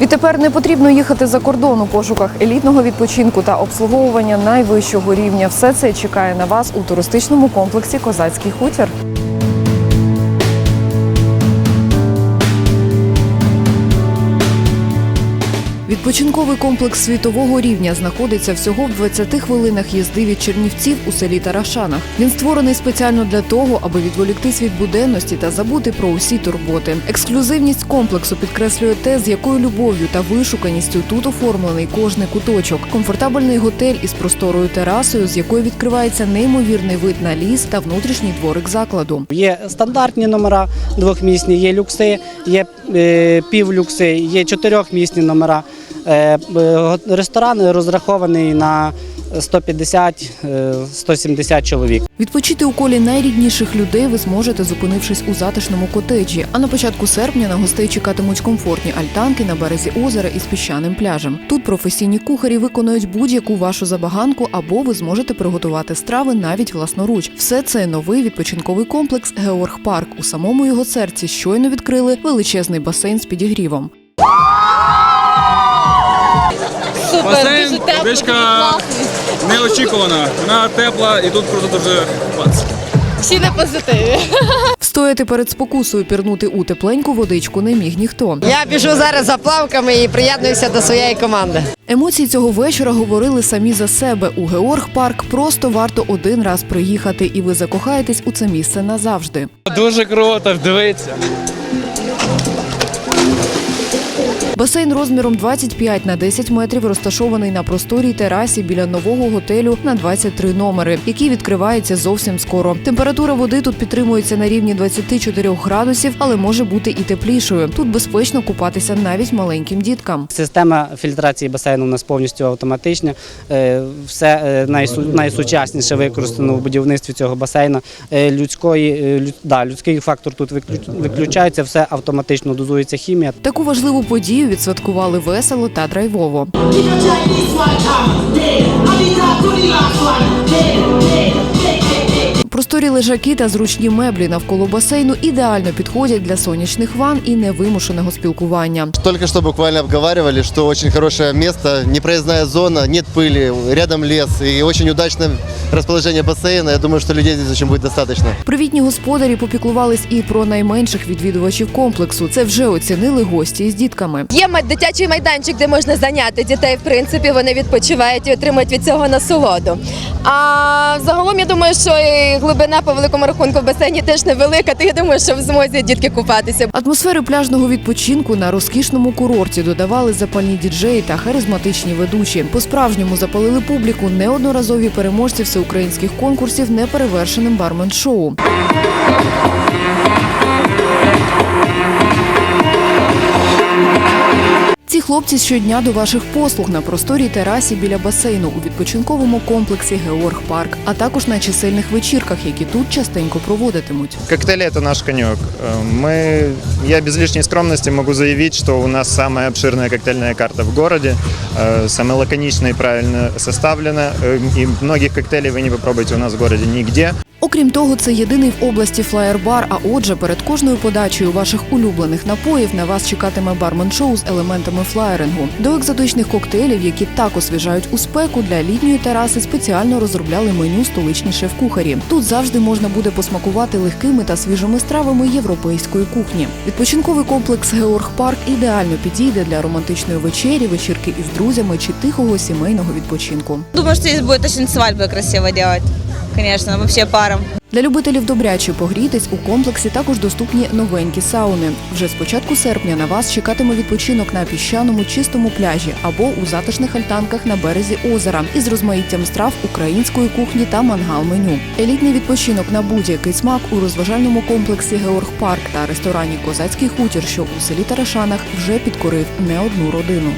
Відтепер не потрібно їхати за кордон у пошуках елітного відпочинку та обслуговування найвищого рівня. Все це чекає на вас у туристичному комплексі Козацький хутір. Відпочинковий комплекс світового рівня знаходиться всього в 20 хвилинах їзди від Чернівців у селі Тарашанах. Він створений спеціально для того, аби відволіктись від буденності та забути про усі турботи. Ексклюзивність комплексу підкреслює те, з якою любов'ю та вишуканістю тут оформлений кожний куточок. Комфортабельний готель із просторою терасою, з якої відкривається неймовірний вид на ліс та внутрішній дворик закладу. Є стандартні номера двохмісні, є люкси, є е, півлюкси, є чотирьохмісні номера. Е, е, ресторан розрахований на 150-170 чоловік. Відпочити у колі найрідніших людей ви зможете, зупинившись у затишному котеджі. А на початку серпня на гостей чекатимуть комфортні альтанки на березі озера із піщаним пляжем. Тут професійні кухарі виконують будь-яку вашу забаганку, або ви зможете приготувати страви навіть власноруч. Все це новий відпочинковий комплекс Георг Парк. У самому його серці щойно відкрили величезний басейн з підігрівом. Басейн, водичка неочікувана. Вона тепла і тут круто дуже купатися. Всі на позитиві. Встояти перед спокусою пірнути у тепленьку водичку не міг ніхто. Я біжу зараз за плавками і приєднуюся до своєї команди. Емоції цього вечора говорили самі за себе. У Георг Парк просто варто один раз приїхати, і ви закохаєтесь у це місце назавжди. Дуже круто, дивіться. Басейн розміром 25 на 10 метрів розташований на просторій терасі біля нового готелю на 23 номери, який відкривається зовсім скоро. Температура води тут підтримується на рівні 24 градусів, але може бути і теплішою. Тут безпечно купатися навіть маленьким діткам. Система фільтрації басейну у нас повністю автоматична. Е, Все е, найсу- найсучасніше використано в будівництві цього басейну. Е, Людської, е, да, людський фактор тут виклю- виключається, все автоматично дозується хімія. Таку важливу подію відсвяткували весело та драйвово. Просторі лежаки та зручні меблі навколо басейну ідеально підходять для сонячних ван і невимушеного спілкування. Только что буквально обговаривали, что очень хорошее место, непроездная зона, нет пыли, рядом лес и очень удачное расположение бассейна. Я думаю, что людей здесь очень будет достаточно. Привітні господарі попіклувались і про найменших відвідувачів комплексу. Це вже оцінили гості із дітками. Є дитячий майданчик, де можна зайняти дітей. В принципі, вони відпочивають і отримують від цього насолоду. А загалом я думаю, що і глибина по великому рахунку в басейні теж невелика. То я думаю, що в змозі дітки купатися. Атмосфери пляжного відпочинку на розкішному курорті додавали запальні діджеї та харизматичні ведучі. По-справжньому запалили публіку неодноразові переможці всеукраїнських конкурсів неперевершеним бармен-шоу. Ці хлопці щодня до ваших послуг на просторій терасі біля басейну у відпочинковому комплексі Георг Парк, а також на чисельних вечірках, які тут частенько проводитимуть. Коктейли – это наш конек. Э, Мы, я без лишней скромности могу заявить, что у нас самая обширная коктейльная карта в городе, э, самая лаконичная и правильно составлена. Э, И многих коктейлей вы не попробуете у нас в городе нигде. Окрім того, це єдиний в області флаєр-бар. А отже, перед кожною подачею ваших улюблених напоїв на вас чекатиме бармен-шоу з елементами флаєрингу. До екзотичних коктейлів, які так освіжають у спеку, для літньої тераси спеціально розробляли меню столичні шеф-кухарі. Тут завжди можна буде посмакувати легкими та свіжими стравами європейської кухні. Відпочинковий комплекс Георг Парк ідеально підійде для романтичної вечері, вечірки із друзями чи тихого сімейного відпочинку. Думаю, что здесь будет очень свадьбы красиво делать. Конечно, вообще паром. Для любителів добряче погрітись у комплексі також доступні новенькі сауни. Вже з початку серпня на вас чекатиме відпочинок на піщаному чистому пляжі або у затишних альтанках на березі озера із розмаїттям страв української кухні та мангал-меню. Елітний відпочинок на будь-який смак у розважальному комплексі Георг Парк та ресторані Козацький хутір, що у селі Тарашанах вже підкорив не одну родину.